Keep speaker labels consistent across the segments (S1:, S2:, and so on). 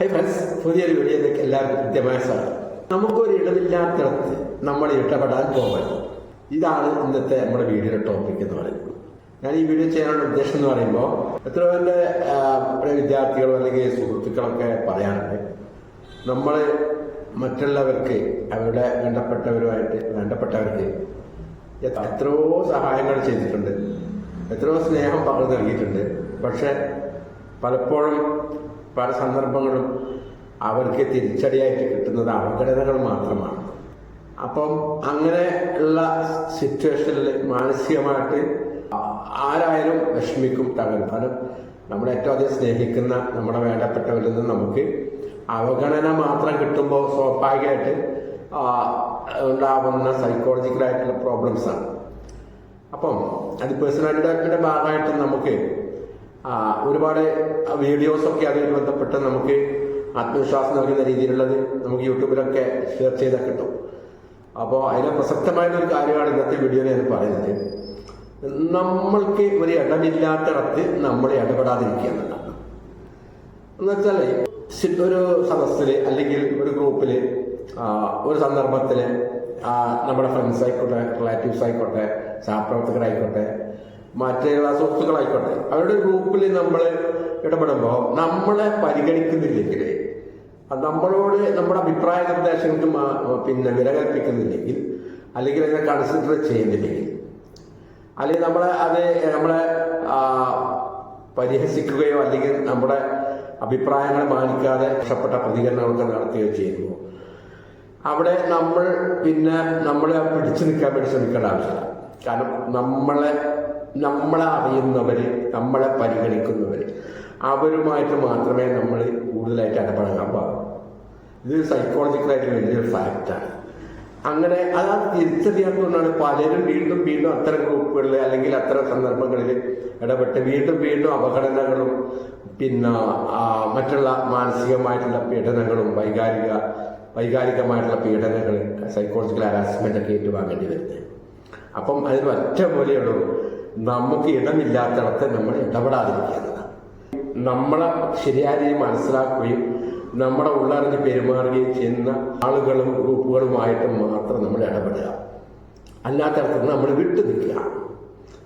S1: Hi friends പുതിയൊരു വീഡിയോയിലേക്ക് എല്ലാവർക്കും കൃത്യമായ സ്വാഗതം. നമുക്കൊരു ഇടമില്ലാത്തിടത്ത് നമ്മൾ ഇടപെടാൻ പോകരുത് ഇതാണ് ഇന്നത്തെ നമ്മുടെ വീഡിയോയുടെ ടോപ്പിക് എന്ന് പറയുന്നത്. ഞാൻ ഈ വീഡിയോ ചെയ്യാനുള്ള ഉദ്ദേശം എന്ന് പറയുമ്പോൾ എത്രയോ എന്റെ വിദ്യാർത്ഥികളോ അല്ലെങ്കിൽ സുഹൃത്തുക്കളൊക്കെ പറയാറുണ്ട്. നമ്മൾ മറ്റുള്ളവർക്ക് അവരുടെ വേണ്ടപ്പെട്ടവരുമായിട്ട് വേണ്ടപ്പെട്ടവർക്ക് എത്ര- എത്രയോ സഹായങ്ങൾ ചെയ്തിട്ടുണ്ട്. എത്രയോ സ്നേഹം പകർന്നു നൽകിയിട്ടുണ്ട്. പക്ഷെ പലപ്പോഴും പല സന്ദർഭങ്ങളും അവർക്ക് തിരിച്ചടിയായിട്ട് കിട്ടുന്നത് അവഗണനകൾ മാത്രമാണ്. അപ്പം അങ്ങനെ ഉള്ള സിറ്റുവേഷനിൽ മാനസികമായിട്ട് ആരായാലും വിഷമിക്കും തകരും നമ്മളെ ഏറ്റവും അധികം സ്നേഹിക്കുന്ന നമ്മുടെ വേണ്ടപ്പെട്ടവരിൽ നിന്ന് നമുക്ക് അവഗണന മാത്രം കിട്ടുമ്പോൾ സ്വാഭാവികമായിട്ട് ഉണ്ടാവുന്ന സൈക്കോളജിക്കലായിട്ടുള്ള പ്രോബ്ലംസാണ് അപ്പം അത് പേഴ്സണാലിറ്റി ഡെവലപ്മെന്റിന്റെ ഭാഗമായിട്ട് നമുക്ക് ഒരുപാട് വീഡിയോസ് ഒക്കെ അതുമായി ബന്ധപ്പെട്ട് നമുക്ക് ആത്മവിശ്വാസം നൽകുന്ന രീതിയിലുള്ളത് നമുക്ക് യൂട്യൂബിലൊക്കെ ഷെയർ ചെയ്താൽ കിട്ടും. അപ്പോൾ അതിന് പ്രസക്തമായിട്ടുള്ള ഒരു കാര്യമാണ് ഇന്നത്തെ വീഡിയോയിൽ ഞാൻ പറയുന്നത്. നമ്മൾക്ക് ഒരു ഇടമില്ലാത്തിടത്ത് നമ്മൾ ഇടപെടാതിരിക്കുക എന്നുള്ളതാണ് എന്നുവെച്ചാൽ ഒരു സദസ്സിൽ അല്ലെങ്കിൽ ഒരു ഗ്രൂപ്പിൽ ഒരു സന്ദർഭത്തിൽ നമ്മുടെ ഫ്രണ്ട്സ് ആയിക്കോട്ടെ റിലേറ്റീവ്സ് ആയിക്കോട്ടെ സഹപ്രവർത്തകരായിക്കോട്ടെ മറ്റുള്ള സുഹൃത്തുക്കളായിക്കോട്ടെ അവരുടെ ഗ്രൂപ്പിൽ നമ്മൾ ഇടപെടുമ്പോൾ നമ്മളെ പരിഗണിക്കുന്നില്ലെങ്കിൽ നമ്മളോട് നമ്മുടെ അഭിപ്രായ നിർദ്ദേശങ്ങൾക്ക് പിന്നെ വില കൽപ്പിക്കുന്നില്ലെങ്കിൽ അല്ലെങ്കിൽ അതിനെ കൺസിഡർ ചെയ്യുന്നില്ലെങ്കിൽ അല്ലെങ്കിൽ നമ്മളെ അത് നമ്മളെ പരിഹസിക്കുകയോ അല്ലെങ്കിൽ നമ്മുടെ അഭിപ്രായങ്ങൾ മാനിക്കാതെ ഇഷ്ടപ്പെട്ട പ്രതികരണങ്ങളൊക്കെ നടത്തുകയോ ചെയ്യുന്നു. അവിടെ നമ്മൾ പിന്നെ നമ്മളെ പിടിച്ചു നിൽക്കാൻ വേണ്ടി ശ്രമിക്കേണ്ട ആവശ്യമില്ല. കാരണം നമ്മളെ നമ്മളെ അറിയുന്നവര് നമ്മളെ പരിഗണിക്കുന്നവര് അവരുമായിട്ട് മാത്രമേ നമ്മൾ കൂടുതലായിട്ട് ഇടപഴകാൻ പാടുള്ളൂ. ഇത് സൈക്കോളജിക്കലായിട്ട് വലിയൊരു ഫാക്റ്റാണ് അങ്ങനെ അത് തിരിച്ചറിയാത്തതുകൊണ്ടാണ് പലരും വീണ്ടും വീണ്ടും അത്തരം ഗ്രൂപ്പുകളിൽ അല്ലെങ്കിൽ അത്തരം സന്ദർഭങ്ങളിൽ ഇടപെട്ട് വീണ്ടും വീണ്ടും അപകടനകളും പിന്നെ മറ്റുള്ള മാനസികമായിട്ടുള്ള പീഡനങ്ങളും വൈകാരിക വൈകാരികമായിട്ടുള്ള പീഡനങ്ങൾ സൈക്കോളജിക്കൽ ഹരാസ്മെന്റ് ഒക്കെ ഏറ്റുവാങ്ങേണ്ടി വരുന്നത്. അപ്പം അതിന് ഒറ്റ പോലെയുള്ളൂ നമുക്ക് ഇടമില്ലാത്തിടത്ത് നമ്മൾ ഇടപെടാതിരിക്കുക എന്നതാണ് നമ്മളെ ശരിയായ രീതിയിൽ മനസ്സിലാക്കുകയും നമ്മുടെ ഉള്ളറിഞ്ഞ് പെരുമാറുകയും ചെയ്യുന്ന ആളുകളും ഗ്രൂപ്പുകളുമായിട്ട് മാത്രം നമ്മൾ ഇടപെടുക. അല്ലാത്തടത്ത് നമ്മൾ വിട്ടു നിൽക്കുക.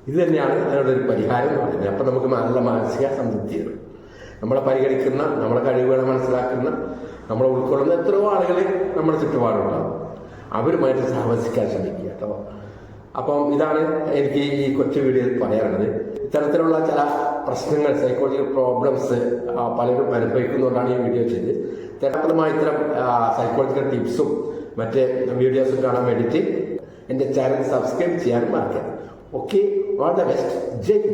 S1: ഇത് തന്നെയാണ് അതിനുള്ളൊരു പരിഹാരം എന്ന് പറയുന്നത്. അപ്പം നമുക്ക് നല്ല മാനസിക സംതൃപ്തി വരും നമ്മളെ പരിഗണിക്കുന്ന നമ്മളെ കഴിവുകളെ മനസ്സിലാക്കുന്ന നമ്മളെ ഉൾക്കൊള്ളുന്ന എത്രയോ ആളുകളെ നമ്മുടെ ചുറ്റുപാടുണ്ടാവും. അവരുമായിട്ട് സഹവസിക്കാൻ ശ്രമിക്കുക കേട്ടോ. അപ്പം ഇതാണ് എനിക്ക് ഈ കൊച്ചു വീഡിയോയിൽ പറയാനുള്ളത്. ഇത്തരത്തിലുള്ള ചില പ്രശ്നങ്ങൾ സൈക്കോളജിക്കൽ പ്രോബ്ലംസ് പലരും അനുഭവിക്കുന്നതുകൊണ്ടാണ് ഈ വീഡിയോ ചെയ്ത് തരത്തിലുമായ ഇത്തരം സൈക്കോളജിക്കൽ ടിപ്സും മറ്റ് വീഡിയോസും കാണാൻ വേണ്ടിയിട്ട് എന്റെ ചാനൽ സബ്സ്ക്രൈബ് ചെയ്യാൻ മറക്കരുത്. Okay all the best Jai